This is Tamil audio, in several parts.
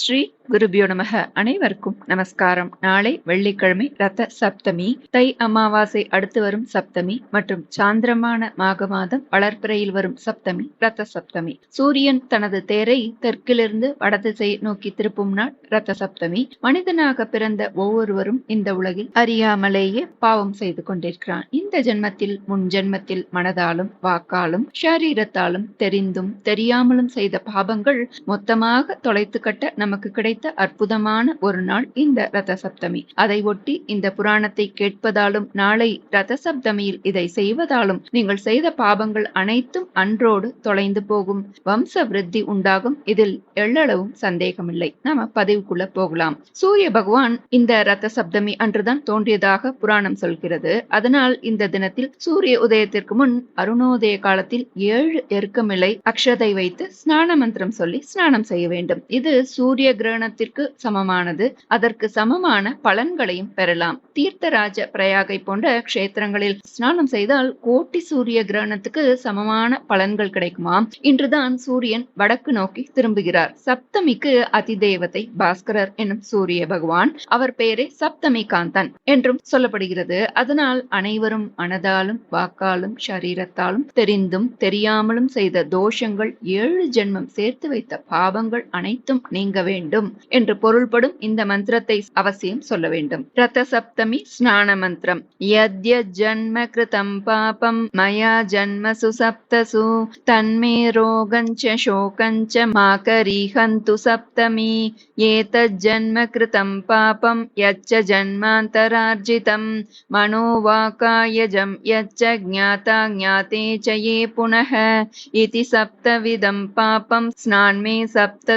ஸ்ரீ குருபியோ நமக. அனைவருக்கும் நமஸ்காரம். நாளை வெள்ளிக்கிழமை ரத சப்தமி தை அமாவாசை அடுத்து வரும் சப்தமி மற்றும் சாந்திரமான மாக மாதம் வளர்ப்பிறையில் வரும் சப்தமி ரத சப்தமி. சூரியன் தனது தேரை தெற்கிலிருந்து வடதிசை நோக்கி திருப்பும் நாள் ரத சப்தமி. மனிதனாக பிறந்த ஒவ்வொருவரும் இந்த உலகில் அறியாமலேயே பாவம் செய்து கொண்டிருக்கிறான். இந்த ஜென்மத்தில் முன் ஜென்மத்தில் மனதாலும் வாக்காலும் ஷரீரத்தாலும் தெரிந்தும் தெரியாமலும் செய்த பாபங்கள் மொத்தமாக தொலைத்து கட்ட நமக்கு கிடைத்த அற்புதமான ஒரு நாள் இந்த ரத சப்தமி அதை ஒட்டி இந்த புராணத்தை கேட்பதாலும் நாளை ரத சப்தமியில் இதை செய்வதாலும் நீங்கள் செய்த பாபங்கள் அனைத்தும் அன்றோடு தொலைந்து போகும். வம்ச விருத்தி உண்டாகும். இதில் எள்ளளவும் சந்தேகமில்லை. நாம பதிவுக்குள்ள போகலாம். சூரிய பகவான் இந்த ரத சப்தமி அன்றுதான் தோன்றியதாக புராணம் சொல்கிறது. அதனால் இந்த தினத்தில் சூரிய உதயத்திற்கு முன் அருணோதய காலத்தில் ஏழு எருக்கமில்லை அக்ஷதை வைத்து ஸ்நான மந்திரம் சொல்லி ஸ்நானம் செய்ய வேண்டும். இது சூரிய கிரகணத்திற்கு சமமானது. அதற்கு சமமான பலன்களையும் பெறலாம். தீர்த்தராஜ பிரயாகை போன்ற கஷேத்திரங்களில் ஸ்நானம் செய்தால் கோட்டி சூரிய கிரகணத்துக்கு சமமான பலன்கள் கிடைக்குமாம். இன்றுதான் சூரியன் வடக்கு நோக்கி திரும்புகிறார். சப்தமிக்கு அதிதேவதை பாஸ்கரர் என்னும் சூரிய பகவான் அவர் பெயரே சப்தமி காந்தன் என்றும் சொல்லப்படுகிறது. அதனால் அனைவரும் மனதாலும் வாக்காலும் சரீரத்தாலும் தெரிந்தும் தெரியாமலும் செய்த தோஷங்கள் ஏழு ஜென்மம் சேர்த்து வைத்த பாவங்கள் அனைத்தும் நீங்க வேண்டும் என்று பொருள்படும் இந்த மந்திரத்தை அவசியம் சொல்ல வேண்டும் ரத சப்தமி ஸ்நான மந்திரம் யத்ய ஜன்ம கிருதம் பாபம் மயா ஜன்மசு சப்தசு தன்மே ரோகஞ்ச சோகஞ்ச மாகரீஹந்து சப்தமி ஏதத் ஜன்ம கிருதம் பாபம் யச்ச ஜன்மாந்தரார்ஜிதம் मनोवाकायजं यच्च ज्ञाता ज्ञाते च ये पुनः इति सप्तविधं पापं स्नान्मे सप्त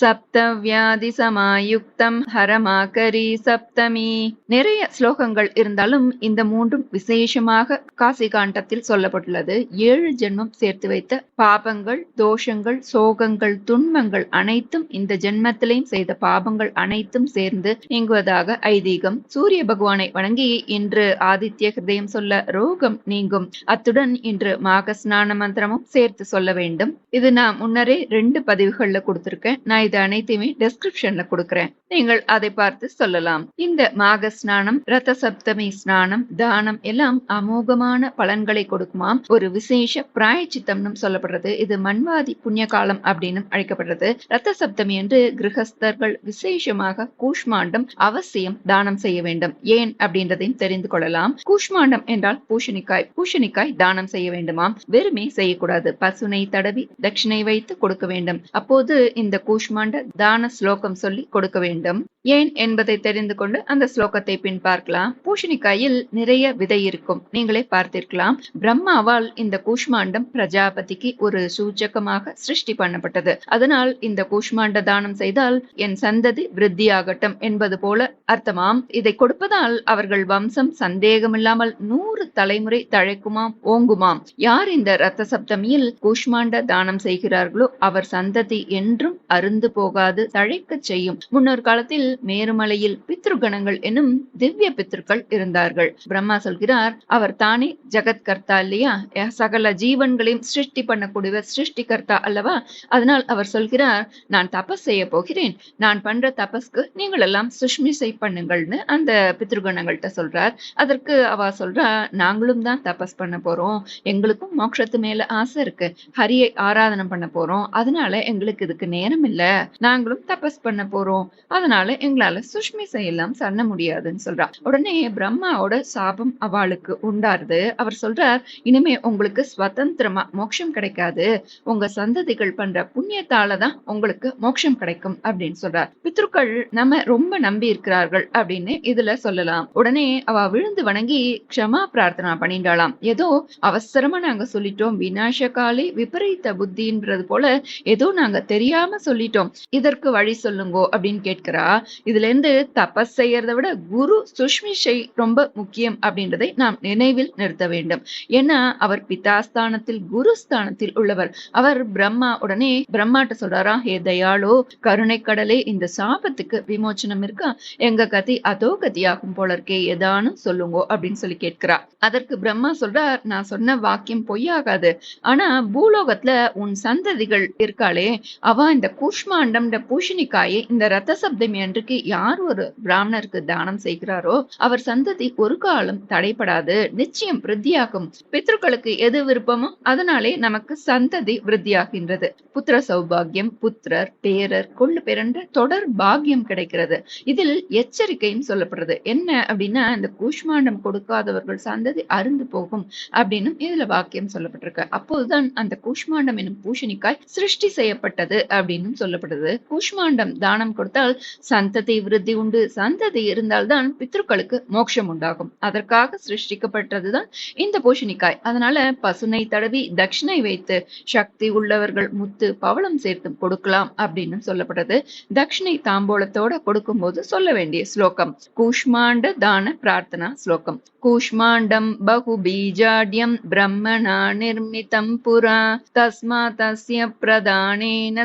சப்தவியாதி சமாயுக்தம் ஹரமாகரி சப்தமி. நிறைய ஸ்லோகங்கள் இருந்தாலும் இந்த மூன்றும் விசேஷமாக காசிகாண்டத்தில் சொல்லப்பட்டுள்ளது. ஏழு ஜென்மம் சேர்த்து வைத்த பாபங்கள் தோஷங்கள் சோகங்கள் துன்பங்கள் அனைத்தும் இந்த ஜென்மத்திலையும் செய்த பாபங்கள் அனைத்தும் சேர்ந்து நீங்குவதாக ஐதீகம். சூரிய பகவானை வணங்கி இன்று ஆதித்ய ஹிருதயம் சொல்ல ரோகம் நீங்கும். அத்துடன் இன்று மாக ஸ்நான மந்திரமும் சேர்த்து சொல்ல வேண்டும். இது நான் முன்னரே ரெண்டு பதிவுகள்ல கொடுத்திருக்கேன். நான் இது அனைத்தையுமே டெஸ்கிரிப்ஷன்ல கொடுக்கறேன். நீங்கள் அதை பார்த்து சொல்லலாம். இந்த மாக ஸ்நானம் ரத்த சப்தமி ஸ்நானம் தானம் எல்லாம் அமோகமான பலன்களை கொடுக்குமாம். ஒரு விசேஷ பிராயச்சித்தம்னு சொல்லப்படுறது. இது மண்வாதி புண்ணிய காலம் அப்படின்னு அழைக்கப்படுறது. ரத்த சப்தமி என்று கிரகஸ்தர்கள் விசேஷமாக கூஷ்மாண்டம் அவசியம் தானம் செய்ய வேண்டும். ஏன் அப்படின்றதையும் தெரிந்து கொள்ளலாம். கூஷ்மாண்டம் என்றால் பூஷணிக்காய் பூஷணிக்காய் தானம் செய்ய வேண்டுமாம். வெறுமே செய்யக்கூடாது. பசுனை தடவி தட்சிணை வைத்து கொடுக்க வேண்டும். அப்போது இந்த கூஷ்மாண்ட தான ஸ்லோகம் சொல்லி கொடுக்க வேண்டும். ஏன் என்பதை தெரிந்து கொண்டு அந்த ஸ்லோகத்தை பின் பார்க்கலாம் பூஷணிக்காயில் நிறைய விதை இருக்கும். நீங்களே பார்த்திருக்கலாம். பிரம்மாவால் இந்த கூஷ்மாண்டம் பிரஜாபதிக்கு ஒரு சூச்சகமாக சிருஷ்டி பண்ணப்பட்டது. அதனால் இந்த கூஷ்மாண்ட தானம் செய்தால் என் சந்ததி விருத்தியாகட்டும் என்பது போல அர்த்தமாம். இதை கொடுப்பதால் அவர்கள் வம்சம் சந்தேகமில்லாமல் நூறு தலைமுறை தழைக்குமாம் ஓங்குமாம். யார் இந்த ரத்த சப்தமியில் கூஷ்மாண்ட தானம் செய்கிறார்களோ அவர் சந்ததி என்றும் அருந்து போகாது தழைக்கச் செய்யும். முன்னொரு காலத்தில் மேருமலையில் பித்ருகணங்கள் என்னும் திவ்ய பித்ருக்கள் இருந்தார்கள். பிரம்மா சொல்கிறார் அவர் தானே ஜெகத்கர்த்தா இல்லையா? சகல ஜீவன்களையும் சிருஷ்டி பண்ணக்கூடிய சிருஷ்டி கர்த்தா அல்லவா? அதனால் அவர் சொல்கிறார் நான் தபஸ் செய்ய போகிறேன். நான் பண்ற தபஸ்க்கு நீங்கள் எல்லாம் சுஷ்மிசை பண்ணுங்கள்னு அந்த பித்ருகணங்கள்ட்ட சொல்றார். அதற்கு அவ சொல்றா நாங்களும் தான் தபஸ் பண்ண போறோம். எங்களுக்கும் மோட்சத்து மேல ஆசை இருக்கு. ஹரியை ஆராதனம் பண்ண போறோம். அதனால எங்களுக்கு இதுக்கு நேரம் இல்ல. நாங்களும் தபஸ் பண்ண போறோம். அதனால எங்களால சுஷ்மி செய்யலாம் சண்ண முடியாதுன்னு சொல்றா. உடனே பிரம்மாவோட சாபம் அவளுக்கு உண்டாருது. அவர் சொல்றார் இனிமே உங்களுக்கு சுதந்திரமா மோட்சம் கிடைக்காது. உங்க சந்ததிகள் பண்ற புண்ணியத்தால தான் உங்களுக்கு மோட்சம் கிடைக்கும் அப்படின்னு சொல்றார். பித்ருக்கள் நம்ம ரொம்ப நம்பி இருக்கிறார்கள் அப்படின்னு இதுல சொல்லலாம். உடனே அவ விழுந்து வணங்கி க்ஷமா பிரார்த்தனா பண்ணிட்டாளாம். ஏதோ அவசரமா நாங்க சொல்லிட்டோம். விநாசகாலே விபரீத புத்தின்றது போல ஏதோ நாங்க தெரியாம சொல்ல சொல்லிட்டோம். இதற்கு வழி சொல்லுங்கோ அப்படின்னு கேட்கிறா. இதுல இருந்து தபஸ் செய்யறத விட குரு சுஷ்மிஷை ரொம்ப முக்கியம் அப்படின்றதை நாம் நினைவில் நிறுத்த வேண்டும். ஏன்னா அவர் பிதாஸ்தானத்தில் குரு ஸ்தானத்தில் உள்ளவர். அவர் பிரம்மா உடனே பிரம்மாட்ட சொல்றாரா ஹே தயாளோ கருணை கடலே இந்த சாபத்துக்கு விமோச்சனம் இருக்கா? எங்க கதி அதோ கதியாகும் போல இருக்கே ஏதானும் சொல்லுங்கோ அப்படின்னு சொல்லி கேட்கிறா. அதற்கு பிரம்மா சொல்றார் நான் சொன்ன வாக்கியம் பொய்யாகாது. ஆனா பூலோகத்துல உன் சந்ததிகள் இருக்காளே அவ இந்த கூஷ்மாண்டம்ன்ற பூஷணிக்காயை இந்த ரத்த சப்தமி அன்றைக்கு யார் ஒரு பிராமணருக்கு தானம் செய்கிறாரோ அவர் சந்ததி ஒரு காலம் தடைபடாது நிச்சயம் விருத்தியாகும். பித்ருக்களுக்கு எது விருப்பமோ அதனாலே நமக்கு சந்ததி விருத்தியாகின்றது. புத்திர சௌபாகியம் புத்திரர் பேரர் கொள்ளு பேரன்ற தொடர் பாக்கியம் கிடைக்கிறது. இதில் எச்சரிக்கையும் சொல்லப்படுறது. என்ன அப்படின்னா இந்த கூஷ்மாண்டம் கொடுக்காதவர்கள் சந்ததி அருந்து போகும் அப்படின்னு இதுல வாக்கியம் சொல்லப்பட்டிருக்கு. அப்போதுதான் அந்த கூஷ்மாண்டம் எனும் பூஷணிக்காய் சிருஷ்டி செய்யப்பட்டது அப்படின்னு சொல்லப்படுது. கூஷ்மாண்டம் தானம் கொடுத்தால் சந்ததி விருத்தி உண்டு. சந்ததி இருந்தால்தான் பித்ருக்களுக்கு மோட்சம் உண்டாகும். அதற்காக சிருஷ்டிக்கப்பட்டதுதான் இந்த பூஷணிக்காய். அதனால பசுனை தடவி தட்சிணை வைத்து சக்தி உள்ளவர்கள் முத்து பவளம் சேர்த்து கொடுக்கலாம் அப்படின்னு சொல்லப்பட்டது தட்சிணை தாம்போலத்தோட கொடுக்கும்போது சொல்ல வேண்டிய ஸ்லோகம். கூஷ்மாண்ட தான பிரார்த்தனா ஸ்லோகம். கூஷ்மாண்டம் பகு பீஜாட்யம் பிரம்மணா நிர்மிதம் புரா. தஸ்மா தஸ்ய பிரதானேன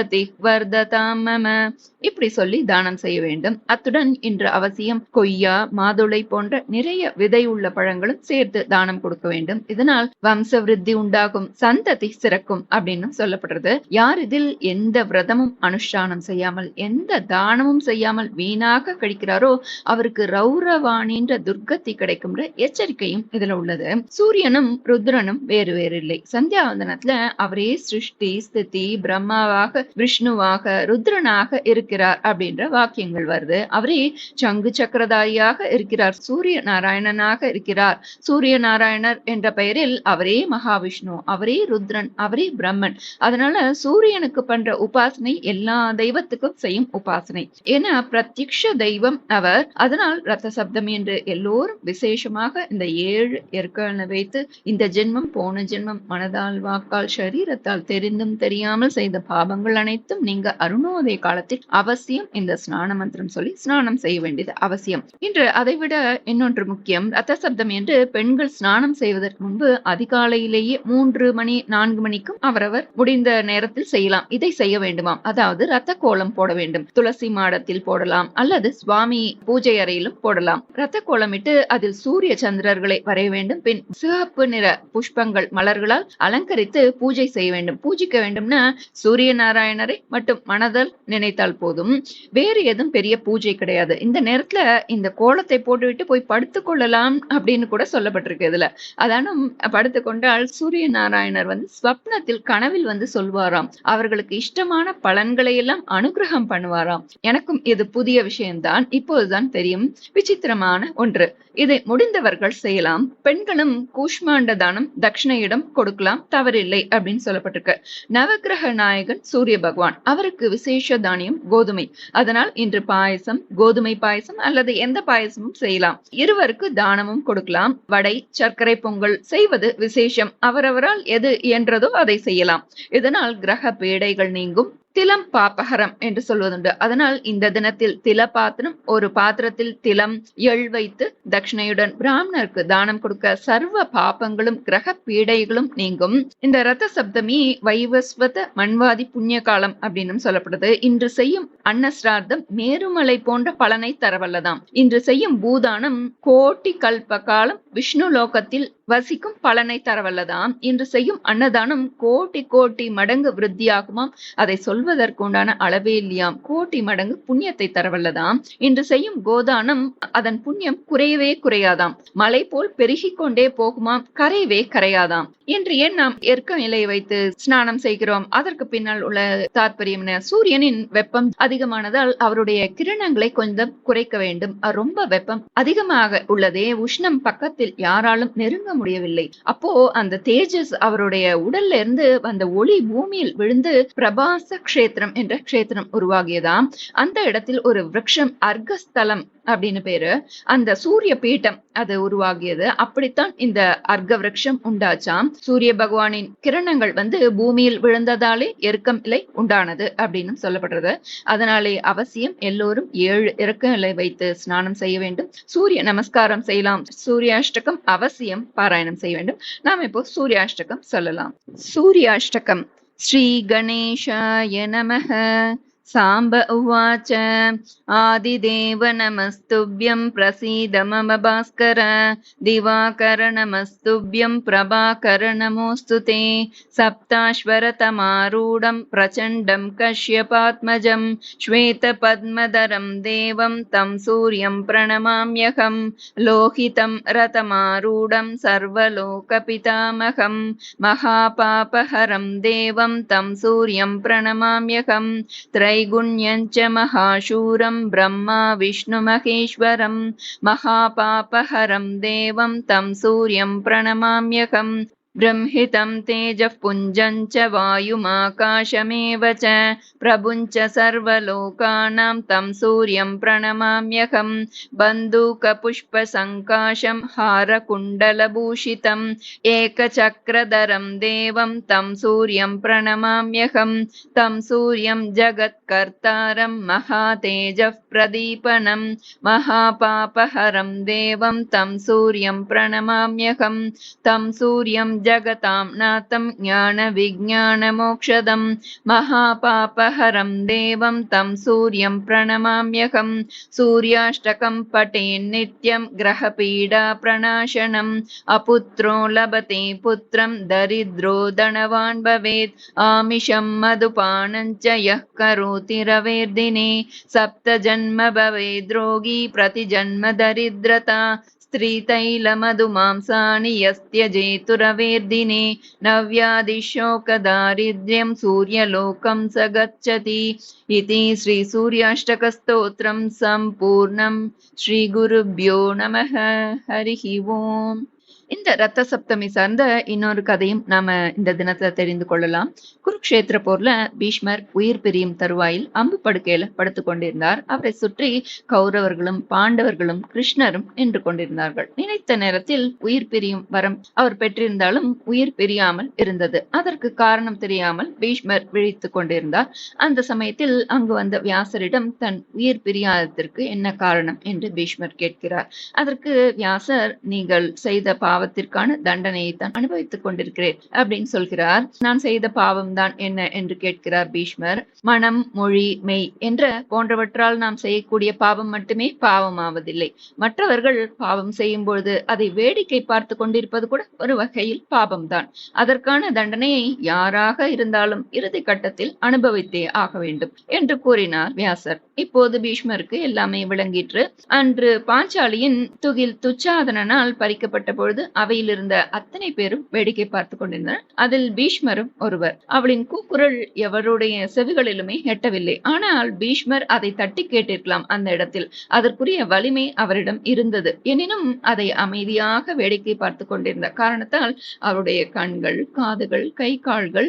சந்ததி வர்ததாம் மம. இப்படி சொல்லி தானம் செய்ய வேண்டும். அத்துடன் இன்று அவசியம் கொய்யா மாதுளை போன்ற நிறைய விதை உள்ள பழங்களும் சேர்த்து தானம் கொடுக்க வேண்டும். இதனால் வம்ச விருத்தி உண்டாகும் சந்ததி சிறக்கும் அப்படின்னு சொல்லப்படுறது. யார் இதில் எந்த விரதமும் அனுஷ்டானம் செய்யாமல் எந்த தானமும் செய்யாமல் வீணாக கழிக்கிறாரோ அவருக்கு ரௌரவாணின்ற துர்க்கத்தி கிடைக்கும்ன்ற எச்சரிக்கையும் இதுல உள்ளது. சூரியனும் ருத்ரனும் வேறு வேறு இல்லை சந்தியாவந்தனத்துல அவரே சிருஷ்டி ஸ்திதி பிரம்மாவாக விஷ்ணுவாக ருத்ரனாக இருக்கிறார் அப்படின்ற வாக்கியங்கள் வருது. அவரே சங்கு சக்கரதாரியாக இருக்கிறார் சூரிய நாராயணனாக இருக்கிறார். சூரிய நாராயணர் என்ற பெயரில் அவரே மகாவிஷ்ணு அவரே ருத்ரன் அவரே பிரம்மன். அதனால சூரியனுக்கு பண்ற உபாசனை எல்லா தெய்வத்துக்கும் செய்யும் உபாசனை. ஏன்னா பிரத்யக்ஷ தெய்வம் அவர். அதனால் ரத்த சப்தம் என்று எல்லோரும் விசேஷமாக இந்த ஏழு எற்களை வைத்து இந்த ஜென்மம் போன ஜென்மம் மனதால் வாக்கால் சரீரத்தால் தெரிந்தும் தெரியாமல் செய்த பாவங்கள் அனைத்தும் நீங்க அருணோதய காலத்தில் அவசியம் இந்த ஸ்நான மந்திரம் சொல்லி ஸ்நானம் செய்ய வேண்டியது அவசியம். இன்று அதைவிட இன்னொன்று முக்கியம். ரத்த சப்தம் என்று பெண்கள் ஸ்நானம் செய்வதற்கு முன்பு அதிகாலையிலேயே மூன்று மணி நான்கு மணிக்கும் அவரவர் முடிந்த நேரத்தில் செய்யலாம். இதை செய்ய வேண்டுமாம். அதாவது ரத்த கோலம் போட வேண்டும். துளசி மாடத்தில் போடலாம். அல்லது சுவாமி பூஜை அறையிலும் போடலாம். ரத்த கோலமிட்டு அதில் சூரிய சந்திரர்களை வரைய வேண்டும். பின் சிவப்பு நிற புஷ்பங்கள் மலர்களால் அலங்கரித்து பூஜை செய்ய வேண்டும். பூஜிக்க வேண்டும்னா சூரிய நாராயண நாராயணரை மட்டும் மனதில் நினைத்தால் போதும். வேறு எதுவும் பெரிய பூஜை கிடையாது. இந்த நேரத்துல இந்த கோலத்தை போட்டுவிட்டு போய் படுத்துக் கொள்ளலாம் அப்படின்னு கூட சொல்லப்பட்டிருக்கு இதுல. அதானும் படுத்து கொண்டால் சூரிய நாராயணர் வந்து ஸ்வப்னத்தில் கனவில் வந்து சொல்வாராம். அவர்களுக்கு இஷ்டமான பலன்களை எல்லாம் அனுகிரகம் பண்ணுவாராம். எனக்கும் இது புதிய விஷயம்தான். இப்போதுதான் தெரியும். விசித்திரமான ஒன்று. இதை முடிந்தவர்கள் செய்யலாம். பெண்களும் கூஷ்மாண்ட தானம் தட்சிணையிடம் கொடுக்கலாம். தவறில்லை அப்படின்னு சொல்லப்பட்டிருக்கு. நவகிரக நாயகன் சூரிய பகவான். அவருக்கு விசேஷ தானியம் கோதுமை. அதனால் இன்று பாயசம் கோதுமை பாயசம் அல்லது எந்த பாயசமும் செய்யலாம். இருவருக்கு தானமும் கொடுக்கலாம். வடை சர்க்கரை பொங்கல் செய்வது விசேஷம். அவரவரால் எது இயன்றதோ அதை செய்யலாம். இதனால் கிரக பேடைகள் நீங்கும். திலம் பாப்பகரம் என்று சொல்வதுண்டு. அதனால் இந்த தினத்தில் தில பாத்திரம் ஒரு பாத்திரத்தில் திலம் எள் வைத்து தட்சிணையுடன் பிராமணருக்கு தானம் கொடுக்க சர்வ பாப்பங்களும் கிரக பீடைகளும் நீங்கும். இந்த ரத்த சப்தமி வைவஸ்வத மண்வாதி புண்ணிய காலம் அப்படின்னு சொல்லப்படுது. இன்று செய்யும் அன்னஸ்ரார்த்தம் மேருமலை போன்ற பலனை தரவல்லதாம். இன்று செய்யும் பூதானம் கோட்டி கல்ப காலம் விஷ்ணு லோகத்தில் வசிக்கும் பலனை தரவல்லதாம். இன்று செய்யும் அன்னதானம் கோட்டி கோட்டி மடங்கு விருத்தியாகுமாம். அதை சொல்வதற்கு உண்டான அளவே இல்லையாம். கோட்டி மடங்கு புண்ணியத்தை தரவல்லதாம். இன்று செய்யும் கோதானம் அதன் புண்ணியம் குறையவே குறையாதாம். மலை போல் பெருகிக் கொண்டே போகுமாம். கரையவே கரையாதாம். இன்று ஏன் நாம் எர்க்க நிலையை வைத்து ஸ்நானம் செய்கிறோம்? அதற்கு பின்னால் உள்ள தாற்பயம் என சூரியனின் வெப்பம் அதிகமானதால் அவருடைய கிரணங்களை கொஞ்சம் குறைக்க வேண்டும். ரொம்ப வெப்பம் அதிகமாக உள்ளதே. உஷ்ணம் பக்கத்தில் யாராலும் நெருங்க முடியவில்லை. அப்போ அந்த தேஜஸ் அவருடைய உடல்ல இருந்து அந்த ஒளி பூமியில் விழுந்து பிரபாச கஷேத்திரம் என்ற கஷேத்திரம் உருவாகியதாம். அந்த இடத்தில் ஒரு விரக்ஷம் அர்க்கஸ்தலம் அப்படின்னு பேரு. அந்த சூரிய பீட்டம் அது உருவாகியது. அப்படித்தான் இந்த அர்க்க விரக்ஷம் உண்டாச்சாம். சூரிய பகவானின் கிரணங்கள் வந்து பூமியில் விழுந்ததாலே இறக்கம் இலை உண்டானது அப்படின்னு சொல்லப்படுறது. அதனாலே அவசியம் எல்லோரும் ஏழு இறக்க இலை வைத்து ஸ்நானம் செய்ய வேண்டும். சூரிய நமஸ்காரம் செய்யலாம். சூரியாஷ்டகம் அவசியம். பாராயணம் செய்ய வேண்டும். நாம் இப்போ சூரியாஷ்டகம் சொல்லலாம். சூரியாஷ்டகம். ஸ்ரீ கணேஷாய நமக साम्ब उवाच आदिदेव नमस्तुभ्यं प्रसीद मम भास्कर दिवाकर नमस्तुभ्यं प्रभाकर नमोऽस्तु ते सप्ताश्वरतमारूढं प्रचण्डं कश्यपात्मजं श्वेतपद्मधरं देवं तं सूर्यं प्रणमाम्यहं लोहितं रथमारूढं सर्वलोकपितामहं महापापहरं देवं तं सूर्यं प्रणमाम्यहं त्रैगुण्यं च महाशूरं ब्रह्मा विष्णुमहेश्वरं महापापहरं देवं तं सूर्यं प्रणमाम्यहं बृंहितं तेजः पुञ्जं च वायुमाकाशमेव च प्रभुञ्च सर्वलोकानां तं सूर्यं प्रणमाम्यहं बन्दूकपुष्पसङ्काशं हारकुण्डलभूषितम् एकचक्रधरं देवं तं सूर्यं प्रणमाम्यहं तं सूर्यं जगत्कर्तारं महातेजः प्रदीपनं महापापहरं देवं तं सूर्यं प्रणमाम्यहं तं सूर्यं जगतां नाथं ज्ञानविज्ञानमोक्षदं। महापापहरं देवं तं सूर्यं प्रणमाम्यहं। सूर्याष्टकं पठेन्नित्यं ग्रहपीडाप्रणाशनम्। अपुत्रो लभते पुत्रं दरिद्रो धनवान् भवेत्। आमिषं मधुपानं च यः करोति रवेर्दिने। सप्तजन्म भवेद्रोगी प्रतिजन्म दरिद्रता स्त्रीतैलमधु मांसानि यस्त्यजेतुरवेर्दिने नव्यादिशोकदारिद्र्यं सूर्यलोकं स गच्छति इति श्रीसूर्याष्टकस्तोत्रं सम्पूर्णं श्रीगुरुभ्यो नमः हरिः ओम् இந்த ரத்த சப்தமி சார்ந்த இன்னொரு கதையும் நாம இந்த தினத்துல தெரிந்து கொள்ளலாம். குருக்ஷேத்திர போர்ல பீஷ்மர் உயிர் பிரியும் தருவாயில் அம்பு படுக்கையில படுத்துக் கொண்டிருந்தார். அவரை சுற்றி கௌரவர்களும் பாண்டவர்களும் கிருஷ்ணரும் நின்று கொண்டிருந்தார்கள். நினைத்த நேரத்தில் உயிர் பிரியும் வரம் அவர் பெற்றிருந்தாலும் உயிர் பிரியாமல் இருந்தது. அதற்கு காரணம் தெரியாமல் பீஷ்மர் விழித்துக் கொண்டிருந்தார். அந்த சமயத்தில் அங்கு வந்த வியாசரிடம் தன் உயிர் பிரியாததற்கு என்ன காரணம்? என்று பீஷ்மர் கேட்கிறார். அதற்கு வியாசர் நீங்கள் செய்த பாவத்திற்கான தண்டனையை தான் அனுபவித்துக் கொண்டிருக்கிறேன் அப்படின்னு சொல்கிறார். நான் செய்த பாவம் தான் என்ன என்று கேட்கிறார் பீஷ்மர். மனம் மொழி மெய் என்ற போன்றவற்றால் நாம் செய்யக்கூடிய பாவம் மட்டுமே பாவமாவதில்லை. மற்றவர்கள் பாவம் செய்யும் பொழுது அதை வேடிக்கை பார்த்து கொண்டிருப்பது கூட ஒரு வகையில் பாவம்தான். அதற்கான தண்டனையை யாராக இருந்தாலும் இறுதி கட்டத்தில் அனுபவித்தே ஆக வேண்டும் என்று கூறினார் வியாசர். இப்போது பீஷ்மருக்கு எல்லாமே விளங்கிற்று. அன்று பாஞ்சாலியின் துகில் துச்சாதனால் பறிக்கப்பட்ட பொழுது அவையில் இருந்த அத்தனை பேரும் வேடிக்கை பார்த்து கொண்டிருந்தனர். அதில் பீஷ்மரும் ஒருவர். அவளின் கூக்குரல் எவருடைய செவிகளிலுமே எட்டவில்லை. ஆனால் பீஷ்மர் அதை தட்டி கேட்டிருக்கலாம் அந்த இடத்தில். அதற்குரிய வலிமை அவரிடம் இருந்தது. எனினும் அதை அமைதியாக வேடிக்கை பார்த்து கொண்டிருந்த காரணத்தால் அவருடைய கண்கள் காதுகள் கை கால்கள்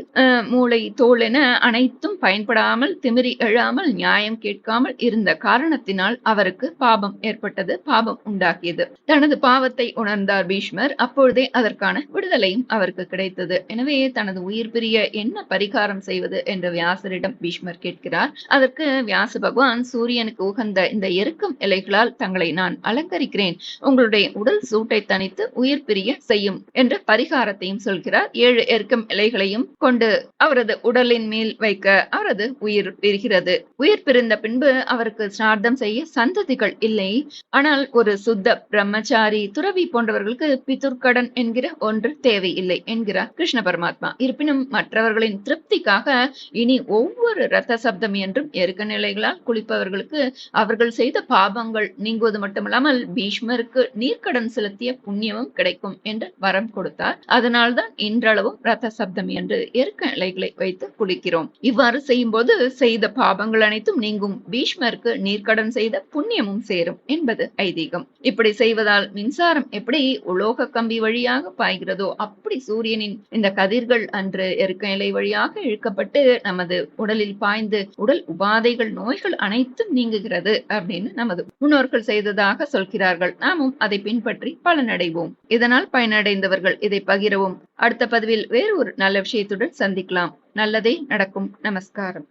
மூளை தோல் என அனைத்தும் பயன்படாமல் திமிரி எழாமல் நியாயம் கேட்காமல் இருந்த காரணத்தினால் அவருக்கு பாபம் ஏற்பட்டது பாபம் உண்டாக்கியது தனது பாவத்தை உணர்ந்தார் பீஷ்மர். அப்பொழுதே அதற்கான விடுதலையும் அவருக்கு கிடைத்தது. எனவே தனது உயிர் பிரிய என்ன பரிகாரம் செய்வது என்று வியாசரிடம் பீஷ்மர் கேட்கிறார். அதற்கு வியாச பகவான் சூரியனுக்கு உகந்த இந்த எருக்கும் இலைகளால் தங்களை நான் அலங்கரிக்கிறேன். உங்களுடைய உடல் சூட்டை தனித்து உயிர் பிரிய செய்யும் என்ற பரிகாரத்தையும் சொல்கிறார். ஏழு எருக்கும் இலைகளையும் கொண்டு அவரது உடலின் மேல் வைக்க அவரது உயிர் பிரிகிறது. உயிர் பிரிந்த பின்பு அவருக்கு சிரார்த்தம் செய்ய சந்ததிகள் இல்லை. ஆனால் ஒரு சுத்த பிரம்மச்சாரி துறவி போன்றவர்களுக்கு துர்க்கடன் என்கிற ஒன்று தேவையில்லை என்கிறார் கிருஷ்ண பரமாத்மா. இருப்பினும் மற்றவர்களின் திருப்திக்காக இனி ஒவ்வொரு ரத்த சப்தம் என்றும் எருக்க நிலைகளால் குளிப்பவர்களுக்கு அவர்கள் செய்த பாபங்கள் நீங்குவது மட்டுமல்லாமல் பீஷ்மருக்கு நீர்க்கடன் செலுத்திய புண்ணியமும் கிடைக்கும் என்று வரம் கொடுத்தார். அதனால்தான் இன்றளவும் ரத்த சப்தம் என்று எருக்க நிலைகளை வைத்து குளிக்கிறோம். இவ்வாறு செய்யும்போது செய்த பாபங்கள் அனைத்தும் நீங்கும். பீஷ்மருக்கு நீர்க்கடன் செய்த புண்ணியமும் சேரும் என்பது ஐதீகம். இப்படி செய்வதால் மின்சாரம் எப்படி உலோக ஸ்லோக கம்பி வழியாக பாய்கிறதோ? அப்படி சூரியனின் இந்த கதிர்கள் அன்று எருக்க இலை வழியாக இழுக்கப்பட்டு நமது உடலில் பாய்ந்து உடல் உபாதைகள் நோய்கள் அனைத்தும் நீங்குகிறது அப்படின்னு நமது முன்னோர்கள் செய்ததாக சொல்கிறார்கள். நாமும் அதை பின்பற்றி பலனடைவோம். இதனால் பயனடைந்தவர்கள் இதை பகிரவும். அடுத்த பதிவில் வேறு ஒரு நல்ல விஷயத்துடன் சந்திக்கலாம். நல்லதே நடக்கும். நமஸ்காரம்.